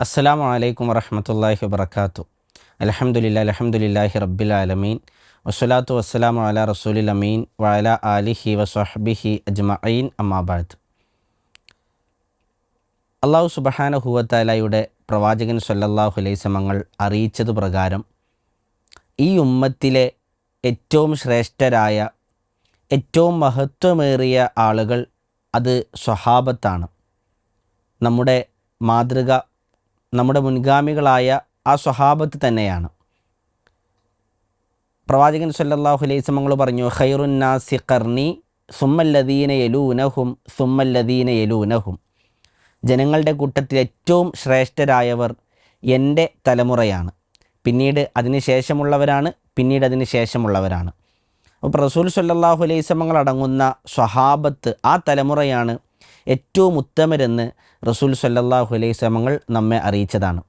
അസ്സലാമു വലൈക്കും വറഹമത്തല്ലാഹി വബർക്കാത്തു അലഹമുല്ല അലഹമുല്ലാഹി റബ്ബിൽ ആലമീൻ. വസ്സലാത്തു വസ്സലാമു അല റസൂലിൽ അമീൻ വഅല ആലിഹി വസ്വഹബിഹി അജ്മഈൻ. അമ്മാബാദ് അള്ളാഹു സുബഹാന ഹുവത്താലയുടെ പ്രവാചകൻ സല്ലല്ലാഹു അറിയിച്ചത് അറിയിച്ചതു പ്രകാരം ഈ ഉമ്മത്തിലെ ഏറ്റവും ശ്രേഷ്ഠരായ ഏറ്റവും മഹത്വമേറിയ ആളുകൾ അത് സ്വഹാബത്താണ്. നമ്മുടെ മാതൃക നമ്മുടെ മുൻഗാമികളായ ആ സ്വഹാബത്ത് തന്നെയാണ്. പ്രവാചകൻ സല്ലാഹു അലൈഹി സമങ്ങൾ പറഞ്ഞു ഖൈറുന്നാസി കർണി സുമ്മല്ലദീന യലൂനഹും സുമ്മല്ലദീന യലൂനഹും. ജനങ്ങളുടെ കൂട്ടത്തിൽ ഏറ്റവും ശ്രേഷ്ഠരായവർ എന്റെ തലമുറയാണ്. പിന്നീട് അതിന് ശേഷമുള്ളവരാണ് പിന്നീട് അതിന് ശേഷമുള്ളവരാണ്. അപ്പോൾ റസൂൽ സല്ലാഹു അലൈഹി സമങ്ങൾ അടങ്ങുന്ന സ്വഹാബത്ത് ആ തലമുറയാണ് ഏറ്റവും ഉത്തമരെന്ന് റസൂൽ സല്ലാഹു അലൈഹി സമങ്ങൾ നമ്മെ അറിയിച്ചതാണ്.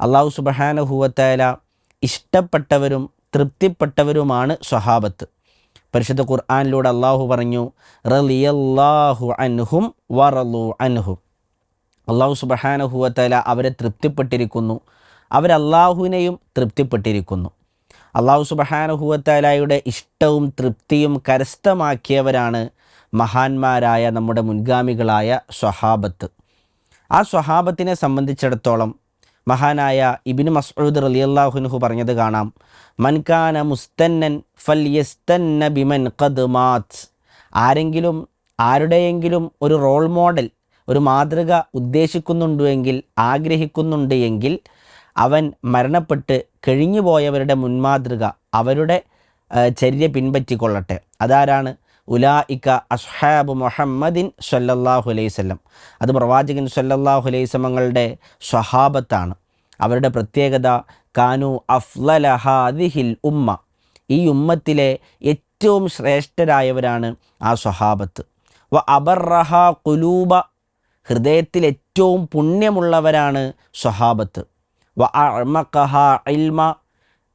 അള്ളാഹു സുബഹാനഹുവത്തേല ഇഷ്ടപ്പെട്ടവരും തൃപ്തിപ്പെട്ടവരുമാണ് സ്വഹാബത്ത്. പരിശുദ്ധ ഖുർആാനിലൂടെ അള്ളാഹു പറഞ്ഞു റലിയല്ലാഹു അൻഹും വറലു അൻഹും. അള്ളാഹു സുബഹാനഹുവത്തേല അവരെ തൃപ്തിപ്പെട്ടിരിക്കുന്നു അവരല്ലാഹുവിനെയും തൃപ്തിപ്പെട്ടിരിക്കുന്നു. അള്ളാഹു സുബഹാനഹുവത്തേലയുടെ ഇഷ്ടവും തൃപ്തിയും കരസ്ഥമാക്കിയവരാണ് മഹാന്മാരായ നമ്മുടെ മുൻഗാമികളായ സ്വഹാബത്ത്. ആ സ്വഹാബത്തിനെ സംബന്ധിച്ചിടത്തോളം മഹാനായ ഇബിന് മസ്ഊദ് റലിയല്ലാഹുനുഹു പറഞ്ഞത് കാണാം. മൻകാന മുസ്തന്നൻ ഫൽ യസ്തന്ന ബിമൻ ഖദ് മാത്. ആരെങ്കിലും ആരുടെയെങ്കിലും ഒരു റോൾ മോഡൽ ഒരു മാതൃക ഉദ്ദേശിക്കുന്നുണ്ടെങ്കിൽ ആഗ്രഹിക്കുന്നുണ്ട് എങ്കിൽ അവൻ മരണപ്പെട്ട് കഴിഞ്ഞുപോയവരുടെ മുൻമാതൃക അവരുടെ ചര്യ പിൻപറ്റിക്കൊള്ളട്ടെ. അതാരാണ്? ഉലായിക്ക അസ്ഹാബ് മുഹമ്മദിൻ സല്ലല്ലാഹു സ്വല്ലം അത് പ്രവാചകൻ സല്ലല്ലാഹു അലൈഹി സ്വലങ്ങളുടെ സ്വഹാബത്താണ്. അവരുടെ പ്രത്യേകത കാനു അഫ്ലലഹാദിഹിൽ ഉമ്മ. ഈ ഉമ്മത്തിലെ ഏറ്റവും ശ്രേഷ്ഠരായവരാണ് ആ സ്വഹാബത്ത്. വ അബർറഹ കുലൂബ ഹൃദയത്തിൽ ഏറ്റവും പുണ്യമുള്ളവരാണ് സ്വഹാബത്ത്. വ അമക്കഹ ഇൽമ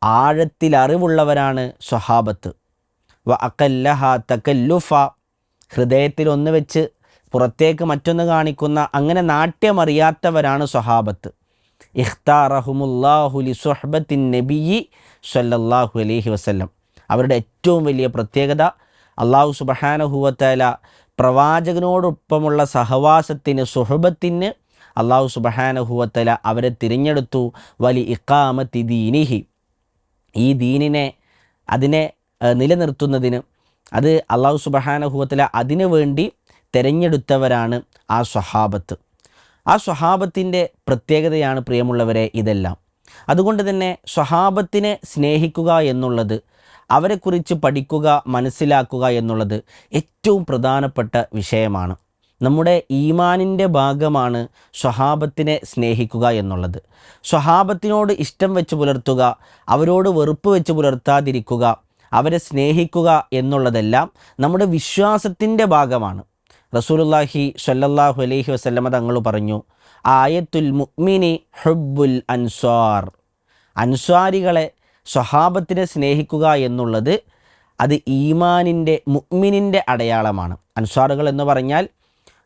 ആഴത്തിൽ അറിവുള്ളവരാണ് സ്വഹാബത്ത്. വ അക്കല്ലഹ തക്കല്ലുഫ ഹൃദയത്തിൽ ഒന്ന് വെച്ച് പുറത്തേക്ക് മറ്റൊന്ന് കാണിക്കുന്ന അങ്ങനെ നാട്യമറിയാത്തവരാണ് സ്വഹാബത്ത്. ഇഖ്താറഹുമുല്ലാഹുലി സുഹബത്തിൻ നബിയി സല്ലല്ലാഹു അലൈഹി വസ്ല്ലം. അവരുടെ ഏറ്റവും വലിയ പ്രത്യേകത അള്ളാഹു സുബഹാനഹുവത്തല പ്രവാചകനോടൊപ്പമുള്ള സഹവാസത്തിന് സുഹബത്തിന് അള്ളാഹു സുബഹാനഹുവത്തല അവരെ തിരഞ്ഞെടുത്തു. വലി ഇക്കാമത്തി ദീനിഹി. ഈ ദീനിനെ അതിനെ നിലനിർത്തുന്നതിന് അത് അള്ളാഹു സുബഹാനഹുവത്തില അതിനു വേണ്ടി തിരഞ്ഞെടുത്തവരാണ് ആ സ്വഹാബത്ത്. ആ സ്വഹാബത്തിന്റെ പ്രത്യേകതയാണ് പ്രിയമുള്ളവരെ ഇതെല്ലാം. അതുകൊണ്ട് തന്നെ സ്വഹാബത്തിനെ സ്നേഹിക്കുക എന്നുള്ളത് അവരെക്കുറിച്ച് പഠിക്കുക മനസ്സിലാക്കുക എന്നുള്ളത് ഏറ്റവും പ്രധാനപ്പെട്ട വിഷയമാണ്. നമ്മുടെ ഈമാനിന്റെ ഭാഗമാണ് സ്വഹാബത്തിനെ സ്നേഹിക്കുക എന്നുള്ളത്. സ്വഹാബത്തിനോട് ഇഷ്ടം വെച്ച് പുലർത്തുക അവരോട് വെറുപ്പ് വെച്ച് പുലർത്താതിരിക്കുക അവരെ സ്നേഹിക്കുക എന്നുള്ളതെല്ലാം നമ്മുടെ വിശ്വാസത്തിന്റെ ഭാഗമാണ്. റസൂലുല്ലാഹി സല്ലല്ലാഹു അലൈഹി വസല്ലമ തങ്ങൾ പറഞ്ഞു ആയത്തുൽ മുഅ്മിനി ഹുബ്ബുൽ അൻസ്വാർ. അൻസ്വാരികളെ സ്വഹാബത്തിനെ സ്നേഹിക്കുക എന്നുള്ളത് അത് ഈമാനിന്റെ മുഅ്മിനിന്റെ അടയാളമാണ്. അൻസ്വാറുകൾ എന്ന് പറഞ്ഞാൽ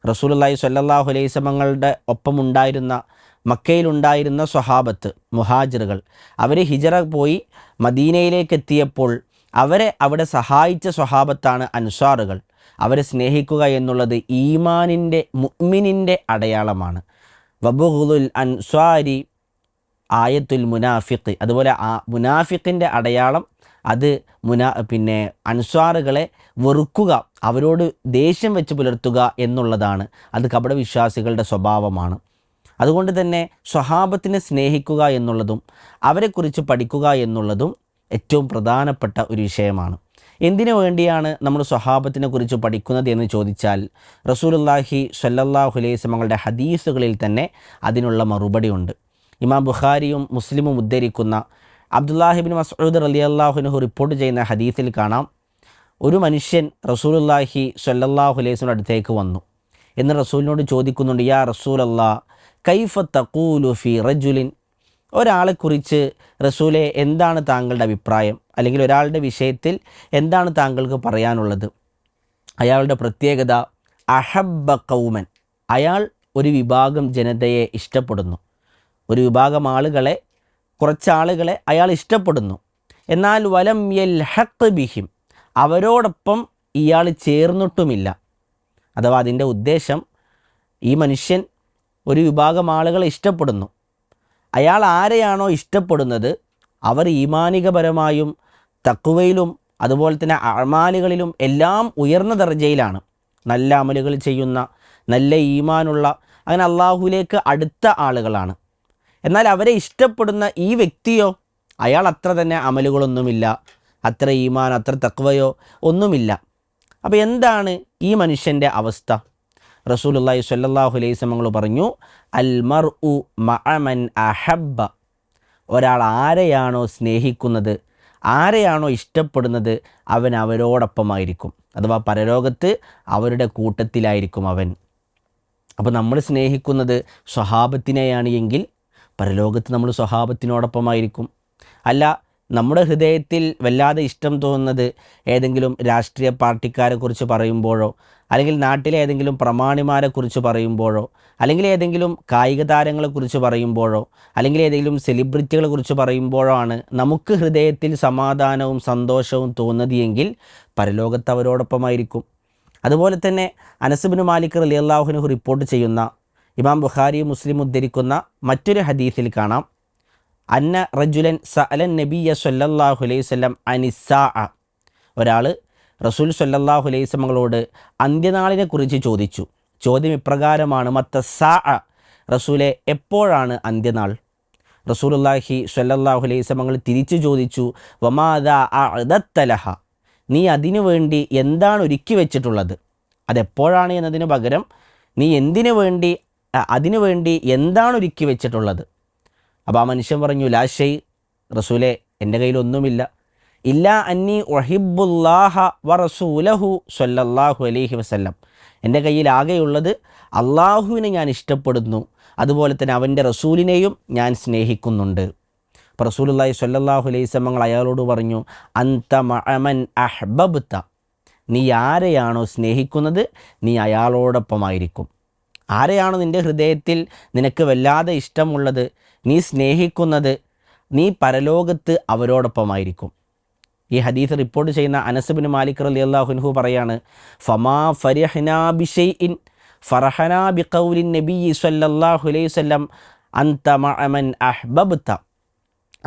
റസൂലുല്ലാഹി സല്ലല്ലാഹു അലൈഹി വസല്ലമങ്ങളുടെ ഒപ്പമുണ്ടായിരുന്ന മക്കയിലുണ്ടായിരുന്ന സ്വഹാബത്ത് മുഹാജിറുകൾ. അവർ ഹിജറ പോയി മദീനയിലേക്ക് എത്തിയപ്പോൾ അവരെ അവിടെ സഹായിച്ച സ്വഹാബത്താണ് അൻസാറുകൾ. അവരെ സ്നേഹിക്കുക എന്നുള്ളത് ഈമാനിന്റെ മുഅ്മിനിന്റെ അടയാളമാണ്. വബുഹുൽ അൻസ്വാരി ആയത്തുൽ മുനാഫിഖ്. അതുപോലെ ആ മുനാഫിഖിന്റെ അടയാളം അത് മുനാ പിന്നെ അൻസ്വാറുകളെ വെറുക്കുക അവരോട് ദേഷ്യം വെച്ച് പുലർത്തുക എന്നുള്ളതാണ്. അത് കപടവിശ്വാസികളുടെ സ്വഭാവമാണ്. അതുകൊണ്ട് തന്നെ സ്വഹാബത്തിനെ സ്നേഹിക്കുക എന്നുള്ളതും അവരെക്കുറിച്ച് പഠിക്കുക എന്നുള്ളതും ഏറ്റവും പ്രധാനപ്പെട്ട ഒരു വിഷയമാണ്. എന്തിനു വേണ്ടിയാണ് നമ്മൾ സ്വഹാബത്തിനെ കുറിച്ച് പഠിക്കുന്നത് എന്ന് ചോദിച്ചാൽ റസൂലുല്ലാഹി സല്ലല്ലാഹു അലൈഹി സ്വലങ്ങളുടെ ഹദീസുകളിൽ തന്നെ അതിനുള്ള മറുപടി ഉണ്ട്. ഇമാം ബുഖാരിയും മുസ്ലിമും ഉദ്ധരിക്കുന്ന അബ്ദുല്ലാഹിബിൻ മസൂദ് അലി അള്ളാഹുനുഹു റിപ്പോർട്ട് ചെയ്യുന്ന ഹദീസിൽ കാണാം ഒരു മനുഷ്യൻ റസൂലുല്ലാഹി സല്ലല്ലാഹു അലൈഹി സ്വലം അടുത്തേക്ക് വന്നു. എന്ന് റസൂലിനോട് ചോദിക്കുന്നുണ്ട് യാ റസൂൽ അല്ലാ കൈഫ തക്കൂലു ഫി റജുലിൻ ഒരാളെക്കുറിച്ച് റസൂലെ എന്താണ് താങ്കളുടെ അഭിപ്രായം? അല്ലെങ്കിൽ ഒരാളുടെ വിഷയത്തിൽ എന്താണ് താങ്കൾക്ക് പറയാനുള്ളത്? അയാളുടെ പ്രത്യേകത അഹബ്ബ കൗമൻ അയാൾ ഒരു വിഭാഗം ജനതയെ ഇഷ്ടപ്പെടുന്നു. ഒരു വിഭാഗം ആളുകളെ കുറച്ചാളുകളെ അയാൾ ഇഷ്ടപ്പെടുന്നു. എന്നാൽ വലം യൽ ഹക്ക് ബിഹിം. അവരോടൊപ്പം ഇയാൾ ചേർന്നിട്ടുമില്ല. അഥവാ അതിന്റെ ഉദ്ദേശം ഈ മനുഷ്യൻ ഒരു വിഭാഗം ആളുകളെ ഇഷ്ടപ്പെടുന്നു. അയാൾ ആരെയാണോ ഇഷ്ടപ്പെടുന്നത് അവർ ഈമാനികപരമായും തക്കുവയിലും അതുപോലെ തന്നെ അമാലുകളിലും എല്ലാം ഉയർന്ന ദർജയിലാണ്. നല്ല അമലുകൾ ചെയ്യുന്ന നല്ല ഈമാനുള്ള അങ്ങനെ അള്ളാഹുലേക്ക് അടുത്ത ആളുകളാണ്. എന്നാൽ അവരെ ഇഷ്ടപ്പെടുന്ന ഈ വ്യക്തിയോ അയാൾ അത്ര തന്നെ അമലുകളൊന്നുമില്ല അത്ര ഈമാൻ അത്ര തക്വയോ ഒന്നുമില്ല. അപ്പോൾ എന്താണ് ഈ മനുഷ്യന്റെ അവസ്ഥ? റസൂലുള്ളാഹി സ്വല്ലല്ലാഹു അലൈഹി വസല്ലം പറഞ്ഞു അൽ മർ ഉ മഅമൻ അഹബ്ബ. ഒരാൾ ആരെയാണോ സ്നേഹിക്കുന്നത് ആരെയാണോ ഇഷ്ടപ്പെടുന്നത് അവൻ അവരോടൊപ്പമായിരിക്കും. അഥവാ പരലോകത്ത് അവരുടെ കൂട്ടത്തിലായിരിക്കും അവൻ. അപ്പോൾ നമ്മൾ സ്നേഹിക്കുന്നത് സ്വഹാബത്തിനെയാണ് എങ്കിൽ പരലോകത്ത് നമ്മൾ സ്വഹാബത്തിനോടൊപ്പമായിരിക്കും. അല്ല നമ്മുടെ ഹൃദയത്തിൽ വല്ലാതെ ഇഷ്ടം തോന്നുന്നത് ഏതെങ്കിലും രാഷ്ട്രീയ പാർട്ടിക്കാരെക്കുറിച്ച് പറയുമ്പോഴോ അല്ലെങ്കിൽ നാട്ടിലെ ഏതെങ്കിലും പ്രമാണിമാരെക്കുറിച്ച് പറയുമ്പോഴോ അല്ലെങ്കിൽ ഏതെങ്കിലും കായിക താരങ്ങളെക്കുറിച്ച് പറയുമ്പോഴോ അല്ലെങ്കിൽ ഏതെങ്കിലും സെലിബ്രിറ്റികളെ കുറിച്ച് പറയുമ്പോഴോ ആണ് നമുക്ക് ഹൃദയത്തിൽ സമാധാനവും സന്തോഷവും തോന്നുന്നത് എങ്കിൽ പരലോകത്ത് അവരോടൊപ്പമായിരിക്കും. അതുപോലെ തന്നെ അനസുബിന് മാലിക് അലി അള്ളാഹുനു റിപ്പോർട്ട് ചെയ്യുന്ന ഇമാം ബുഖാരി മുസ്ലിം ഉദ്ധരിക്കുന്ന മറ്റൊരു ഹദീസിൽ കാണാം. അന്ന റജുലൻ സഅലൻ നബിയ സല്ലല്ലാഹു അലൈഹി അനിസാ ഒരാൾ റസൂൽ സല്ലല്ലാഹു അലൈഹി അന്ത്യനാളിനെ കുറിച്ച് ചോദിച്ചു. ചോദ്യം ഇപ്രകാരമാണ് മത്ത സാ റസൂലെ എപ്പോഴാണ് അന്ത്യനാൾ? റസൂലുള്ളാഹി സല്ലല്ലാഹു അലൈഹി വസല്ലമകൾ തിരിച്ചു ചോദിച്ചു വമാദ അഅദത്തലഹ നീ അതിനു വേണ്ടി എന്താണ് ഒരുക്കി വെച്ചിട്ടുള്ളത്? അതെപ്പോഴാണ് എന്നതിന് പകരം നീ എന്തിനു വേണ്ടി അതിനു വേണ്ടി എന്താണ് ഒരുക്കി വെച്ചിട്ടുള്ളത്? അപ്പോൾ ആ മനുഷ്യൻ പറഞ്ഞു ലാഷൈ റസൂലെ എന്റെ കയ്യിലൊന്നുമില്ല ഇല്ല അന്നി ഒഹിബുല്ലാഹ വ റസൂലഹു സൊല്ലാഹു അലൈഹി വസല്ലം. എന്റെ കയ്യിൽ ആകെയുള്ളത് അള്ളാഹുവിനെ ഞാൻ ഇഷ്ടപ്പെടുന്നു. അതുപോലെ തന്നെ അവന്റെ റസൂലിനെയും ഞാൻ സ്നേഹിക്കുന്നുണ്ട്. അപ്പോൾ റസൂലുള്ളാഹി സല്ലല്ലാഹു അലൈഹി വസല്ലം അയാളോട് പറഞ്ഞു അന്ത മഅമൻ അഹ്ബബ്ത. നീ ആരെയാണോ സ്നേഹിക്കുന്നത് നീ അയാളോടൊപ്പമായിരിക്കും. ആരെയാണോ നിന്റെ ഹൃദയത്തിൽ നിനക്ക് വല്ലാതെ ഇഷ്ടമുള്ളത്? നീ സ്നേഹിക്കുന്നത് നീ പരലോകത്ത് അവരോടൊപ്പമായിരിക്കും. ഈ ഹദീസ് റിപ്പോർട്ട് ചെയ്യുന്ന അനസബിൻ മാലിക് അലി അള്ളാഹുൻഹു പറയാണ് ഫമാ ഫരിഹ്നാ ബിഷൈഇൻ ഫറഹനാ ബിഖൗലിൻ നബി സല്ലല്ലാഹു അലൈഹി വസല്ലം അന്ത മഅമൻ അഹ്ബബ്ത.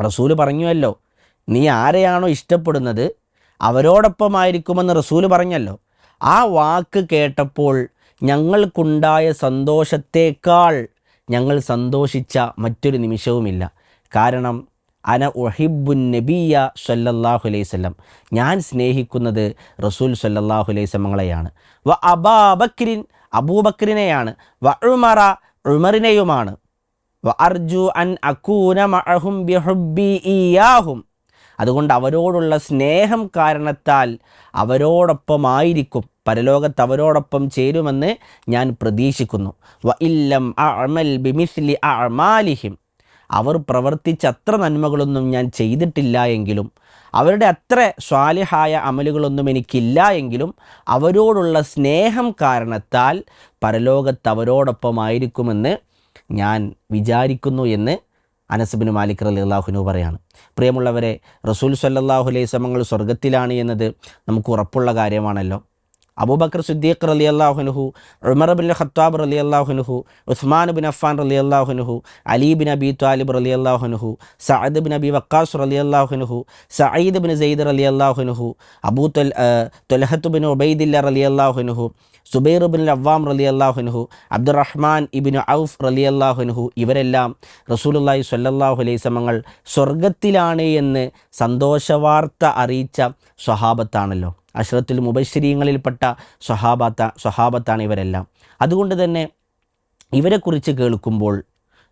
റസൂൽ പറഞ്ഞുവല്ലോ നീ ആരെയാണോ ഇഷ്ടപ്പെടുന്നത് അവരോടൊപ്പമായിരിക്കുമെന്ന് റസൂൽ പറഞ്ഞല്ലോ. ആ വാക്ക് കേട്ടപ്പോൾ ഞങ്ങൾക്കുണ്ടായ സന്തോഷത്തേക്കാൾ ഞങ്ങൾ സന്തോഷിച്ച മറ്റൊരു നിമിഷവുമില്ല. കാരണം അന ഒഹിബുൻ നബിയ സല്ലല്ലാഹു അലൈഹി വസല്ലം. ഞാൻ സ്നേഹിക്കുന്നത് റസൂൽ സല്ലല്ലാഹു അലൈഹി വസല്ലങ്ങളെയാണ് വ അബാബക്രിൻ അബൂബക്രിനെയാണ്. വ ഉമറ ഉമറിനെയുമാണ്. വ അർജു അൻ അക്കൂന മഅഹും ബിഹുബ്ബി ഇയാഹും. അതുകൊണ്ട് അവരോടുള്ള സ്നേഹം കാരണത്താൽ അവരോടൊപ്പമായിരിക്കും പരലോകത്ത് അവരോടൊപ്പം ചേരുമെന്ന് ഞാൻ പ്രതീക്ഷിക്കുന്നു. വ ഇല്ലം അമൽ ബിമിസ്ലി അമാലിഹിം അവർ പ്രവർത്തിച്ച അത്ര നന്മകളൊന്നും ഞാൻ ചെയ്തിട്ടില്ല എങ്കിലും അവരുടെ അത്ര സ്വാലിഹായ അമലുകളൊന്നും എനിക്കില്ല എങ്കിലും അവരോടുള്ള സ്നേഹം കാരണത്താൽ പരലോകത്ത് അവരോടൊപ്പമായിരിക്കുമെന്ന് ഞാൻ വിചാരിക്കുന്നു എന്ന് അനസബിന് മാലിക് അലി അള്ളാഹുനു പറയാണ്. പ്രിയമുള്ളവരെ റസൂൽ സല്ലല്ലാഹു അലൈഹി സമങ്ങൾ സ്വർഗത്തിലാണ് എന്നത് നമുക്ക് ഉറപ്പുള്ള കാര്യമാണല്ലോ. അബൂബക്കർ സിദ്ദീഖ് റലി അള്ളാഹുനുഹു ഉമർ ബിൻ ഖത്താബ് റലി അള്ളാഹുനുഹു ഉസ്മാൻ ബിൻ അഫാൻ റലി അള്ളാഹുനുഹു അലി ബിൻ അബി താലിബ് റലി അള്ളാഹുനുഹു സഅദ് ബിൻ അബി വക്കാസ് റലി അള്ളാഹുനുഹു സയ്യിദ് ബിൻ സെയ്ദ് റലി അള്ളാഹുനുഹു അബൂ തൊൽ തൊലഹത്ത് ബിൻ ഉബൈദില്ല റലി അള്ളാഹുനുഹു സുബൈർ ബിൻ അവ്വാം റലി അള്ളാഹുനുഹു അബ്ദുറഹ്മാൻ ഇബിൻ ഔഫ് റലി അള്ളാഹുനുഹു ഇവരെല്ലാം റസൂലുള്ളാഹി സ്വല്ലല്ലാഹു അലൈഹി സമങ്ങൾ സ്വർഗത്തിലാണ് എന്ന് സന്തോഷവാർത്ത അറിയിച്ച സ്വഹാബത്താണല്ലോ. അഷ്റത്തുൽ മുബശ്ശരീങ്ങളിൽപ്പെട്ട സ്വഹാബത്ത സ്വഹാബത്താണ് ഇവരെല്ലാം. അതുകൊണ്ട് തന്നെ ഇവരെക്കുറിച്ച് കേൾക്കുമ്പോൾ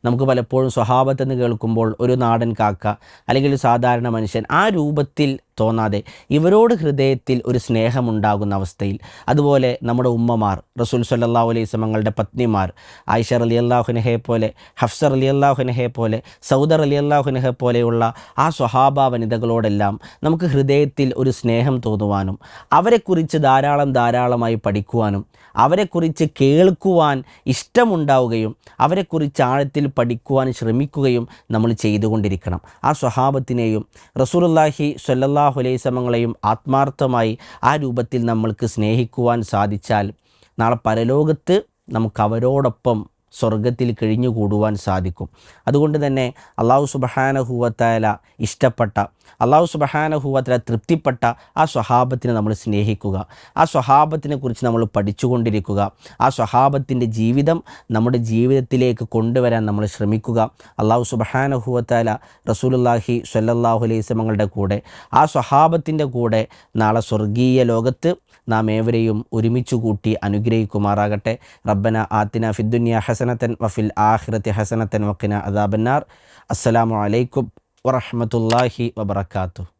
നമുക്ക് പലപ്പോഴും സ്വഭാവത്തെന്ന് കേൾക്കുമ്പോൾ ഒരു നാടൻ കാക്ക അല്ലെങ്കിൽ സാധാരണ മനുഷ്യൻ ആ രൂപത്തിൽ തോന്നാതെ ഇവരോട് ഹൃദയത്തിൽ ഒരു സ്നേഹമുണ്ടാകുന്ന അവസ്ഥയിൽ. അതുപോലെ നമ്മുടെ ഉമ്മമാർ റസൂൽ സല്ലാ അലൈഹി സ്വലങ്ങളുടെ പത്നിമാർ ആയിഷർ അലി അള്ളാഹുനഹെ പോലെ ഹഫ്സർ അലി അള്ളാഹുനഹെ പോലെ സൗദർ അലി അള്ളാഹുനഹെ പോലെയുള്ള ആ സ്വഹാബ വനിതകളോടെല്ലാം നമുക്ക് ഹൃദയത്തിൽ ഒരു സ്നേഹം തോന്നുവാനും അവരെക്കുറിച്ച് ധാരാളം ധാരാളമായി പഠിക്കുവാനും അവരെക്കുറിച്ച് കേൾക്കുവാൻ ഇഷ്ടമുണ്ടാവുകയും അവരെക്കുറിച്ച് ആഴത്തിൽ പഠിക്കുവാൻ ശ്രമിക്കുകയും നമ്മൾ ചെയ്തുകൊണ്ടിരിക്കണം. ആ സ്വഹാബത്തിനെയും റസൂലുല്ലാഹി സ്വല്ലല്ലാഹു അലൈഹി സമങ്ങളെയും ആത്മാർത്ഥമായി ആ രൂപത്തിൽ നമ്മൾക്ക് സ്നേഹിക്കുവാൻ സാധിച്ചാൽ നാളെ പരലോകത്ത് നമുക്ക് അവരോടൊപ്പം സ്വർഗത്തിൽ കഴിഞ്ഞുകൂടുവാൻ സാധിക്കും. അതുകൊണ്ട് തന്നെ അള്ളാഹു സുബഹാനഹുവത്തായ ഇഷ്ടപ്പെട്ട അള്ളാഹു സുബഹാനഹുവത്തല തൃപ്തിപ്പെട്ട ആ സ്വഹാബത്തിനെ നമ്മൾ സ്നേഹിക്കുക. ആ സ്വഹാബത്തിനെ കുറിച്ച് നമ്മൾ പഠിച്ചുകൊണ്ടിരിക്കുക. ആ സ്വഹാബത്തിന്റെ ജീവിതം നമ്മുടെ ജീവിതത്തിലേക്ക് കൊണ്ടുവരാൻ നമ്മൾ ശ്രമിക്കുക. അള്ളാഹു സുബഹാനഹുവത്താല റസൂലുല്ലാഹി സല്ലാഹു അലൈസമങ്ങളുടെ കൂടെ ആ സ്വഹാബത്തിന്റെ കൂടെ നാളെ സ്വർഗീയ ലോകത്ത് നാം ഏവരെയും ഒരുമിച്ചു കൂട്ടി അനുഗ്രഹിക്കുമാറാകട്ടെ. റബ്ബന ആത്തിന ഫിദ്ദുനിയ ഹസനത്തൻ വഫിൽ ആഖിറത്തി ഹസനത്തൻ വക്കിന അദാബന്നാർ. അസ്സലാമു അലൈക്കും വറഹമത്തല്ലാഹി വബർക്കാത്തു